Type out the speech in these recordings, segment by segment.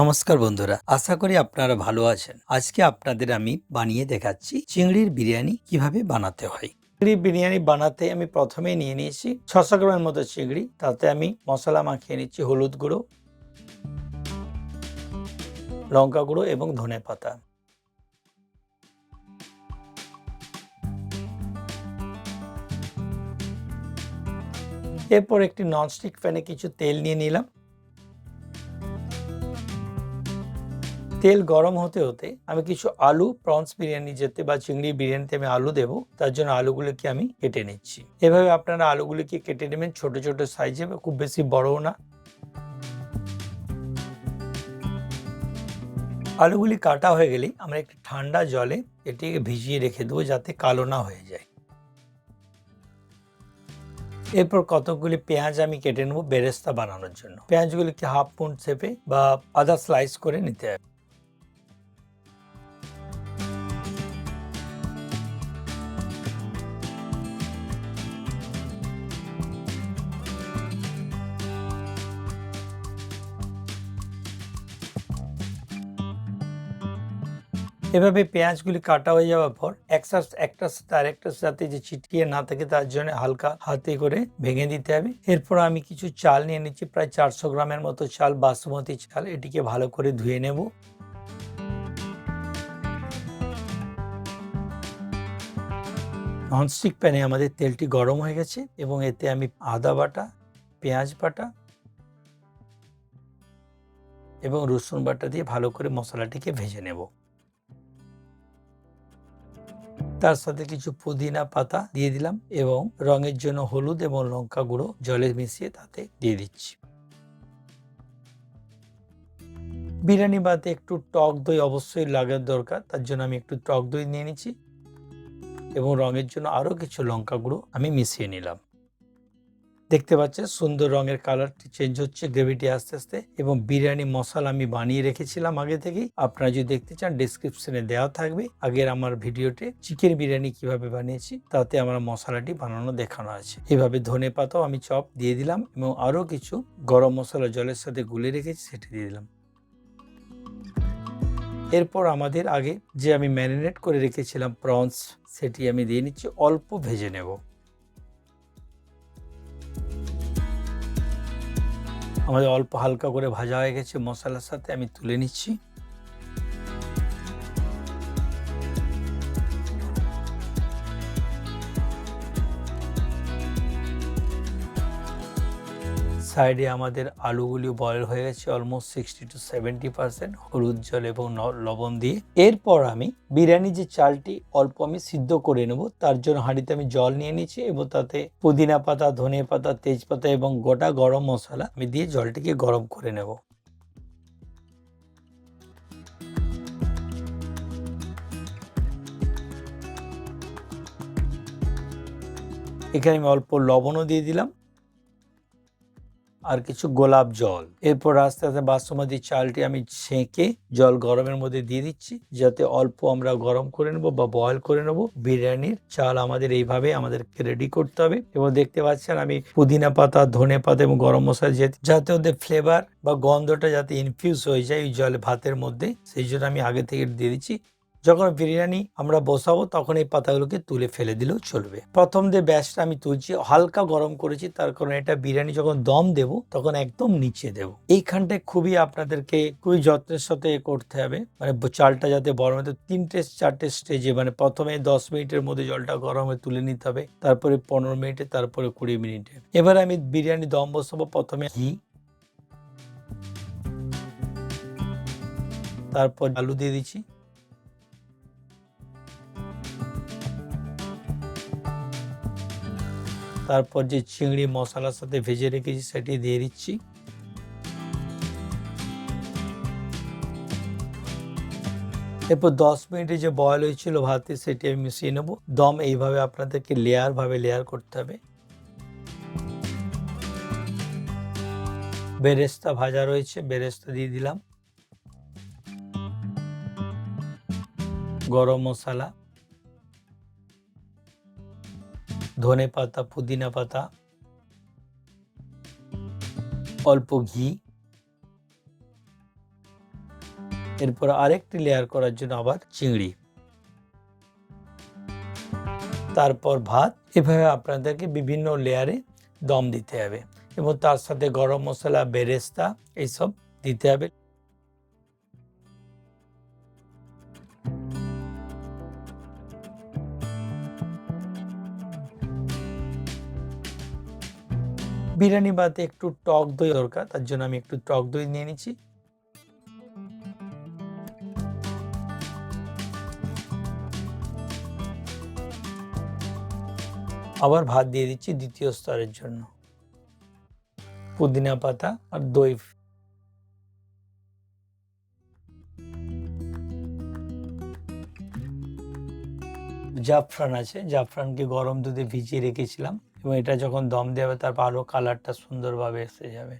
নমস্কার বন্ধুরা, আশা করি আপনারা ভালো আছেন। আজকে আপনাদের আমি বানিয়ে দেখাচ্ছি চিংড়ির বিরিয়ানি কীভাবে বানাতে হয়। চিংড়ি বিরিয়ানি বানাতে আমি প্রথমেই নিয়ে নিয়েছি ছশো গ্রামের মতো চিংড়ি, তাতে আমি মশলা মাখিয়ে নিচ্ছি হলুদ গুঁড়ো, লঙ্কা গুঁড়ো এবং ধনে পাতা। এরপর একটি ননস্টিক প্যানে কিছু তেল নিয়ে নিলাম। তেল গরম হতে হতে আমি কিছু আলু প্রনস বিরিয়ানি যেতে বা চিংড়ি বিরিয়ানিতে আমি আলু দেবো, তার জন্য আলুগুলোকে আমি কেটে নিচ্ছি। এভাবে আপনারা আলুগুলিকে কেটে নেবেন, ছোট ছোট সাইজে, খুব বেশি বড়ও না। আলুগুলি কাটা হয়ে গেলে আমরা একটি ঠান্ডা জলে এটিকে ভিজিয়ে রেখে দেবো যাতে কালো না হয়ে যায়। এরপর কতকগুলি পেঁয়াজ আমি কেটে নেব বেরেস্তা বানানোর জন্য। পেঁয়াজগুলিকে হাফ পুন্ট শেপে বা আদা স্লাইস করে নিতে হবে। এভাবে পেঁয়াজগুলি কাটা হয়ে যাওয়ার পর একটা একটা সাথে আরেকটার সাথে যে ছিটকিয়ে না থাকে তার জন্য হালকা হাতে করে ভেঙে দিতে হবে। এরপর আমি কিছু চাল নিয়ে নিচ্ছি, প্রায় চারশো গ্রামের মতো চাল, বাসমতি চাল, এটিকে ভালো করে ধুয়ে নেব। ননস্টিক প্যানে আমাদের তেলটি গরম হয়ে গেছে এবং এতে আমি আদা বাটা, পেঁয়াজ বাটা এবং রসুন বাটা দিয়ে ভালো করে মশলাটিকে ভেজে নেব। তার সাথে কিছু পুদিনা পাতা দিয়ে দিলাম এবং রঙের জন্য হলুদ এবং লঙ্কা গুঁড়ো জলে মিশিয়ে তাতে দিয়ে দিচ্ছি। বিরিয়ানি বাতে একটু টক দই অবশ্যই লাগার দরকার, তার জন্য আমি একটু টক দই নিয়ে নিচ্ছি এবং রঙের জন্য আরও কিছু লঙ্কা গুঁড়ো আমি মিশিয়ে নিলাম। দেখতে পাচ্ছেন, সুন্দর রঙের কালারটি চেঞ্জ হচ্ছে গ্রেভিটি আস্তে আস্তে এবং বিরিয়ানি মশলা আমি বানিয়ে রেখেছিলাম আগে থেকেই। আপনারা যদি দেখতে চান ডিসক্রিপশনে দেওয়া থাকবে। আগের আমার ভিডিওতে চিকেন বিরিয়ানি কীভাবে বানিয়েছি, তাতে আমার মশলাটি বানানো দেখানো আছে। এভাবে ধনে পাতাও আমি চপ দিয়ে দিলাম এবং আরও কিছু গরম মশলা জলের সাথে গুলে রেখেছি, সেটি দিয়ে দিলাম। এরপর আমাদের আগে যে আমি ম্যারিনেট করে রেখেছিলাম প্রনস সেটি আমি দিয়ে নিচ্ছি, অল্প ভেজে নেব। আমাদের অল্প হালকা করে ভাজা হয়ে গেছে মশলার সাথে আমি তুলে নিচ্ছি। সাইডে আমাদের আলুগুলি বয়েল হয়ে গেছে almost sixty two seventy percent হলুদ জল এবং লবণ দিয়ে। এরপর আমি বিরিয়ানি যে চালটি অল্প আমি সিদ্ধ করে নেব, তার জন্য হাঁড়িতে আমি জল নিয়ে নিচ্ছি এবং তাতে পুদিনা পাতা ধনে পাতা, তেজপাতা এবং গোটা গরম মশলা আমি দিয়ে জলটিকে গরম করে নেব। এখানে আমি অল্প লবণও দিয়ে দিলাম। আর কিছু গোলাপ জল। এরপর আস্তে আস্তে বাসমতি চালটি আমি ছেঁকে জল গরমের মধ্যে দিয়ে দিচ্ছি, যাতে অল্প আমরা গরম করে নেব বা বয়ল করে নেব। বিরিয়ানির চাল আমাদের এইভাবে আমাদেরকে রেডি করতে হবে। এবং দেখতে পাচ্ছেন আমি পুদিনা পাতা, ধনে পাতা এবং গরম মশলা যাতে ওদের ফ্লেভার বা গন্ধটা যাতে ইনফিউজ হয়ে যায় ওই জলে ভাতের মধ্যে, সেই জন্য আমি আগে থেকে দিয়ে দিচ্ছি। যখন বিরিয়ানি আমরা বসাবো, তখন এই পাতাগুলোকে তুলে ফেলে দিলেও চলবে। প্রথম যে ব্যাসটা আমি তুলছি, হালকা গরম করেছি, তার কারণে এটা বিরিয়ানি যখন দম দেব, তখন একদম নিচে দেব। এইখানটায় খুবই আপনাদেরকে খুবই যত্নের সাথে করতে হবে। মানে চালটা যাতে বড় হতে তিনটে চারটে স্টেজে মানে প্রথমে দশ মিনিটের মধ্যে জলটা গরমে তুলে নিতে হবে, তারপরে পনেরো মিনিটে, তারপরে কুড়ি মিনিটে। এবার আমি বিরিয়ানি দম বসাবো, প্রথমে ঘি, তারপর আলু দিয়ে দিচ্ছি। তারপর যে চিংড়ি মশলার সাথে ভেজে রেখেছি সেটি দিয়ে দিচ্ছি। এরপর দশ মিনিটে যে বয়ল হয়েছিল ভাতে সেটি আমি মিশিয়ে নেব। দম এইভাবে আপনাদেরকে লেয়ার ভাবে লেয়ার করতে হবে। বেরেস্তা ভাজা রয়েছে, বেরেস্তা দিয়ে দিলাম। গরম মশলা। ধনে পাতা পুদিনা পাতা অল্প ঘি। এরপর আরেকটি লেয়ার করার জন্য আবার চিংড়ি। তারপর ভাত। এভাবে আপনাদেরকে বিভিন্ন লেয়ারে দম দিতে হবে এবং তার সাথে গরম মশলা, বেরেস্তা এইসব দিতে হবে। বিরিয়ানি ভাতে একটু টক দই দরকার, তার জন্য আমি একটু টক দই নিয়ে নিচ্ছি। আবার ভাত দিয়ে দিচ্ছি দ্বিতীয় স্তরের জন্য। পুদিনা পাতা আর দই। জাফরান আছে, জাফরানকে গরম দুধে ভিজিয়ে রেখেছিলাম। এবং এটা যখন দম দেবে তারপর আরও কালারটা সুন্দরভাবে এসে যাবে।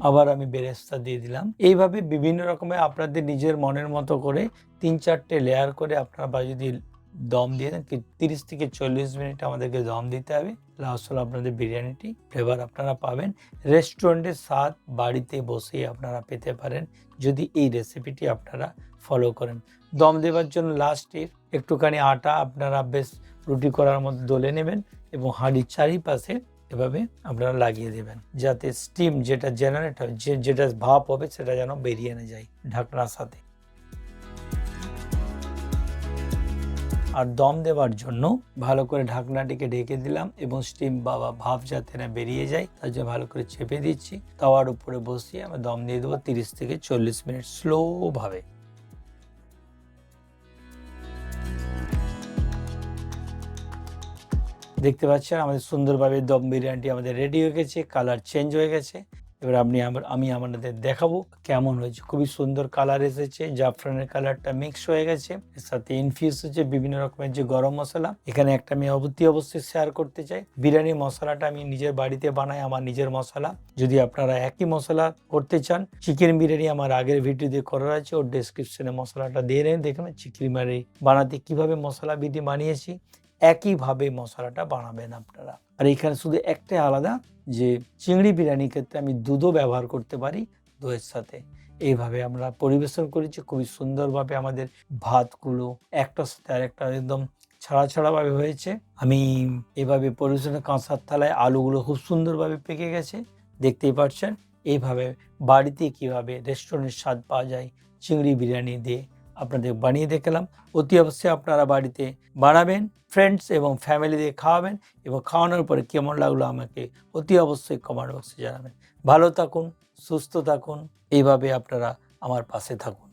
আবার আমি বেরেস্তা দিয়ে দিলাম। এইভাবে বিভিন্ন রকমের আপনাদের নিজের মনের মতো করে তিন চারটে লেয়ার করে আপনারা যদি দম দিয়ে দেন তিরিশ থেকে চল্লিশ মিনিট আমাদেরকে দম দিতে হবে। লাস্ট হলো আপনাদের বিরিয়ানিটি। ফ্লেভার আপনারা পাবেন। রেস্টুরেন্টের স্বাদ বাড়িতে বসেই আপনারা পেতে পারেন। যদি এই রেসিপিটি আপনারা ফলো করেন। দম দেওয়ার জন্য লাস্টে একটুখানি আটা আপনারা বেশ রুটি করার মতো দলে নেবেন এবং হাঁড়ির চারিপাশে এভাবে আপনারা লাগিয়ে দেবেন যাতে স্টিম যেটা জেনারেট হয়, যে যেটা ভাপ হবে সেটা যেন বেরিয়ে না যায় ঢাকনার সাথে। আর দম দেওয়ার জন্য ভালো করে ঢাকনাটিকে ঢেকে দিলাম এবং স্টিম বাবা ভাপ যাতে না বেরিয়ে যায়, তার জন্য ভালো করে চেপে দিচ্ছি। তাওয়ার উপরে বসিয়ে আমি দম দিয়ে দেবো তিরিশ থেকে চল্লিশ মিনিট স্লোভাবে দেখতে পাচ্ছেন, আমাদের সুন্দরভাবে দম বিরিয়ানিটি আমাদের রেডি হয়ে গেছে কালার চেঞ্জ হয়ে গেছে। এবার আপনি আমার, আমি আপনাদের দেখাবো কেমন হয়েছে। খুবই সুন্দর কালার এসেছে, জাফরানের কালারটা মিক্স হয়ে গেছে। এর সাথে ইনফিউজ হচ্ছে বিভিন্ন রকমের যে গরম মশলা। এখানে একটা আমি অবধি অবশ্যই শেয়ার করতে চাই। বিরিয়ানি মশলাটা আমি নিজের বাড়িতে বানাই, আমার নিজের মশলা। যদি আপনারা একই মশলা করতে চান চিকেন বিরিয়ানি আমার আগের ভিডিওতে করার আছে। ওর ডেসক্রিপশনে মশলাটা দিয়ে নেন দেখবেন চিকেন বিরিয়ানি বানাতে কীভাবে মশলা বিধি বানিয়েছি। একইভাবে মশলাটা বানাবেন আপনারা। আর এখানে শুধু একটাই আলাদা যে চিংড়ি বিরিয়ানির ক্ষেত্রে আমি দুধও ব্যবহার করতে পারি দইয়ের সাথে। এইভাবে আমরা পরিবেশন করেছি, খুবই সুন্দরভাবে আমাদের ভাতগুলো একটার সাথে আরেকটা একদম ছাড়া ছাড়াভাবে হয়েছে। আমি এভাবে পরিবেশনের কাঁসার থালায় আলুগুলো খুব সুন্দরভাবে পেকে গেছে, দেখতেই পাচ্ছেন। এইভাবে বাড়িতে কীভাবে রেস্টুরেন্টের স্বাদ পাওয়া যায় চিংড়ি বিরিয়ানি দিয়ে আপনাদের বানিয়ে দেখলাম। অতি অবশ্যই আপনারা বাড়িতে বানাবেন ফ্রেন্ডস এবং ফ্যামিলি দিয়ে খাওয়াবেন এবং খাওয়ানোর পরে কেমন লাগল আমাকে অতি অবশ্যই কমেন্ট বক্সে জানাবেন। ভালো থাকুন, সুস্থ থাকুন, এইভাবে আপনারা আমার পাশে থাকুন।